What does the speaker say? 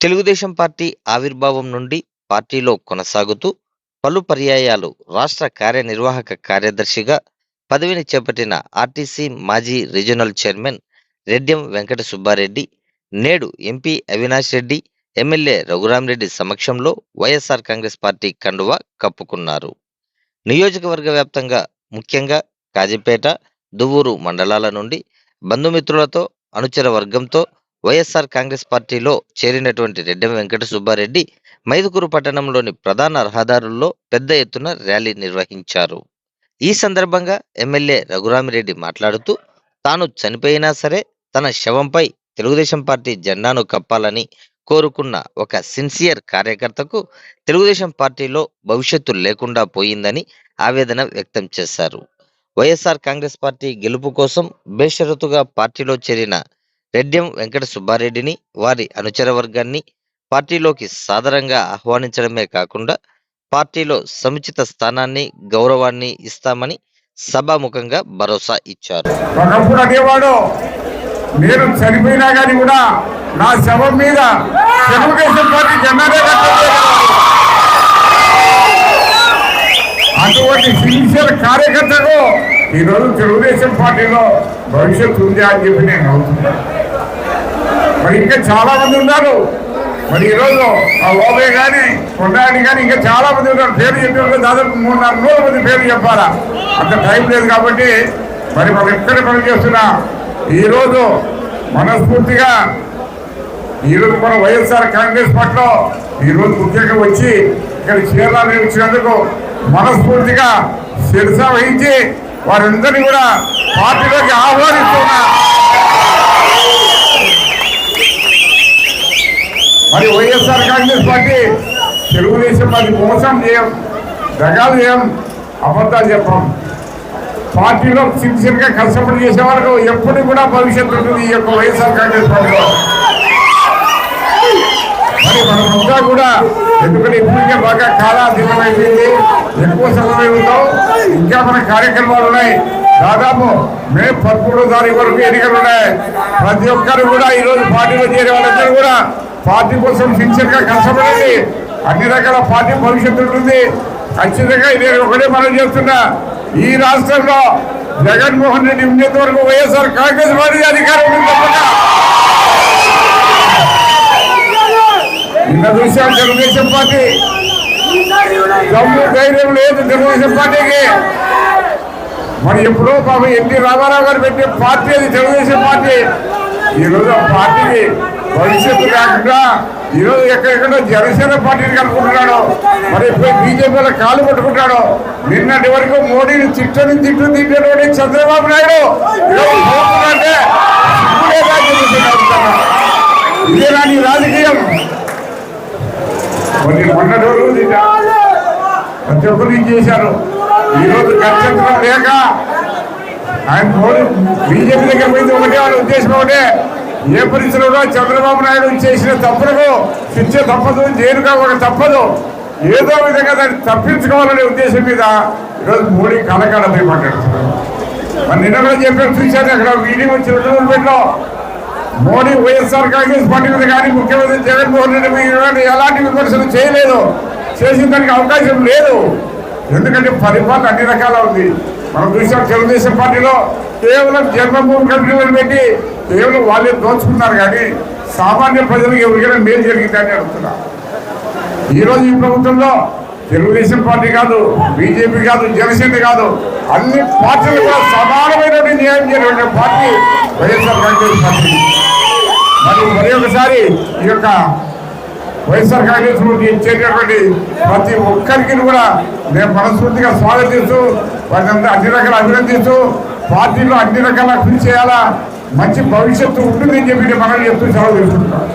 Telugu Desam party ఆవిర్భావం నుండి పార్టీలో కొనసాగుతూ పలు పర్యాయాలు రాష్ట్ర కార్యనిర్వాహక కార్యదర్శిగా పదవిని చేపట్టిన ఆర్టీసీ మాజీ రీజనల్ చైర్మన్ రెడ్యం వెంకట సుబ్బారెడ్డి నేడు ఎంపీ అవినాష్ రెడ్డి ఎమ్మెల్యే రఘురామరెడ్డి సమక్షంలో వైఎస్ఆర్ కాంగ్రెస్ పార్టీ కండువా కప్పుకున్నారు. నియోజకవర్గ వ్యాప్తంగా ముఖ్యంగా కాజీపేట దువ్వూరు మండలాల నుండి బంధుమిత్రులతో అనుచర వర్గంతో వైఎస్ఆర్ కాంగ్రెస్ పార్టీలో చేరినటువంటి రెడ్డెం వెంకట సుబ్బారెడ్డి మైదుకూరు పట్టణంలోని ప్రధాన రహదారుల్లో పెద్ద ఎత్తున ర్యాలీ నిర్వహించారు. ఈ సందర్భంగా ఎమ్మెల్యే రఘురామిరెడ్డి మాట్లాడుతూ తాను చనిపోయినా సరే తన శవంపై తెలుగుదేశం పార్టీ జెండాను కప్పాలని కోరుకున్న ఒక సిన్సియర్ కార్యకర్తకు తెలుగుదేశం పార్టీలో భవిష్యత్తు లేకుండా పోయిందని ఆవేదన వ్యక్తం చేశారు. వైఎస్ఆర్ కాంగ్రెస్ పార్టీ గెలుపు కోసం బేషరతుగా పార్టీలో చేరిన రెడ్డెం వెంకట సుబ్బారెడ్డిని వారి అనుచర వర్గాన్ని పార్టీలోకి సాదరంగా ఆహ్వానించడమే కాకుండా పార్టీలో సముచిత స్థానాన్ని గౌరవాన్ని ఇస్తామని సభాముఖంగా భరోసా ఇచ్చారు. ఒకప్పుడు అనేవాడు నేను చనిపోయినా కానీ కూడా నా శవం మీద తెలుగుదేశం పార్టీ జెండానే సిన్సియర్ కార్యకర్తకు ఈరోజు తెలుగుదేశం పార్టీలో భవిష్యత్తు ఉంది అని చెప్పి నేను మరి ఇంకా చాలా మంది ఉన్నారు. మరి ఈరోజు ఆ ఓబే కానీ కొండాని కానీ ఇంకా చాలా మంది ఉన్నారు. పేరు చెప్పిన దాదాపు మూడున్నర నూరు మంది పేరు చెప్పాలా? అంత టైం లేదు కాబట్టి మరి మనం ఎక్కడ పని చేస్తున్నా? ఈరోజు మనస్ఫూర్తిగా ఈరోజు మన వైఎస్ఆర్ కాంగ్రెస్ పార్టీలో ఈరోజు ముఖ్యంగా వచ్చి ఇక్కడ చీరాలు వచ్చినందుకు మనస్ఫూర్తిగా శిరస వహించి వారందరినీ కూడా పార్టీలోకి ఆహ్వానిస్తున్నా. మరి YSR Congress party Telugudesam party మోసం చేయం దగాలు చేయం అబద్ధాలు చెప్పం. పార్టీలో సిన్సియర్గా కష్టపడి చేసే వాళ్ళకు ఎప్పుడు కూడా భవిష్యత్తు ఉంటుంది ఈ యొక్క వైఎస్ఆర్ కాంగ్రెస్ పార్టీలో ఇంకా కూడా ఎందుకంటే ఇప్పటికే బాగా కాలాతీతం అయిపోయింది ఎక్కువ సమయం ఉందాం ఇంకా మన కార్యక్రమాలు ఉన్నాయి. దాదాపు మే పదమూడో తారీఖు వరకు ఎన్నికలు ఉన్నాయి. ప్రతి ఒక్కరు కూడా ఈరోజు పార్టీలో చేరే వాళ్ళందరూ కూడా పార్టీ కోసం సిన్సియర్గా కష్టపడండి. అన్ని రకాల పార్టీ భవిష్యత్తు ఉంటుంది. ఖచ్చితంగా ఇది ఒకటే మనం చేస్తున్నా. ఈ రాష్ట్రంలో జగన్మోహన్ రెడ్డి ఉండేంత వరకు వైఎస్ఆర్ కాంగ్రెస్ పార్టీ అధికారం ఉంటుంది తప్పక నిన్న చూసాం తెలుగుదేశం పార్టీ. దమ్ము ధైర్యం లేదు తెలుగుదేశం పార్టీకి. మరి ఎప్పుడో బాబు ఎన్టీ రామారావు గారు పెట్టే పార్టీ అది తెలుగుదేశం పార్టీ. ఈరోజు ఆ పార్టీకి భవిష్యత్తు కాకుండా ఈరోజు ఎక్కడెక్కడో జనసేన పార్టీని కలుపుకుంటున్నాడు. మరి ఇప్పుడు బీజేపీలో కాలు పట్టుకుంటాడు నిన్నటి వరకు మోడీని తిట్టని తిట్టు తిట్టేటువంటి చంద్రబాబు నాయుడు. ఇదే నా నీ రాజకీయం? కొన్ని మొన్నటి వరకు ప్రతి ఒక్కరు చేశారు. ఈరోజు ఖచ్చితంగా లేక ఆయన మోడీ బీజేపీ దగ్గర పోయింది ఒకటే వాళ్ళ ఉద్దేశం ఒకటే. ఏ పరిస్థితుల్లో చంద్రబాబు నాయుడు చేసిన తప్పులకు శిక్ష తప్పదు జైలుగా ఒక తప్పదు. ఏదో విధంగా దాన్ని తప్పించుకోవాలనే ఉద్దేశం మీద ఈరోజు మోడీ కలకాలపై మాట్లాడుతున్నారు. మరి నిన్న కూడా చెప్పారు చూశాను అక్కడ వీడియో వచ్చిన పెట్టిలో మోడీ వైఎస్ఆర్ కాంగ్రెస్ పార్టీ మీద కానీ ముఖ్యమంత్రి జగన్మోహన్ రెడ్డి మీద ఎలాంటి విమర్శలు చేయలేదు. చేసిన దానికి అవకాశం లేదు. ఎందుకంటే పరిపాలన అన్ని రకాల ఉంది. మనం చూసాం తెలుగుదేశం పార్టీలో కేవలం జన్మభూమి కంపెనీలను పెట్టి కేవలం వాళ్ళే దోచుకున్నారు కానీ సామాన్య ప్రజలకు ఎవరికైనా మేలు జరిగిందని అడుగుతున్నా. ఈరోజు ఈ ప్రభుత్వంలో తెలుగుదేశం పార్టీ కాదు బీజేపీ కాదు జనసేన కాదు అన్ని పార్టీలు కూడా సమానమైనటువంటి న్యాయం చేయటువంటి పార్టీ వైఎస్ఆర్ కాంగ్రెస్ పార్టీ మరి మరి ఒకసారి ఈ యొక్క వైఎస్ఆర్ కాంగ్రెస్లోకి చేరినటువంటి ప్రతి ఒక్కరికి కూడా నేను మనస్ఫూర్తిగా స్వాగతిస్తూ వారిని అన్ని రకాల అభినందిస్తూ పార్టీలో అన్ని రకాల కృషి చేయాలా మంచి భవిష్యత్తు ఉంటుందని చెప్పి మనం చెప్తూ సెలవు తీసుకుంటున్నాను.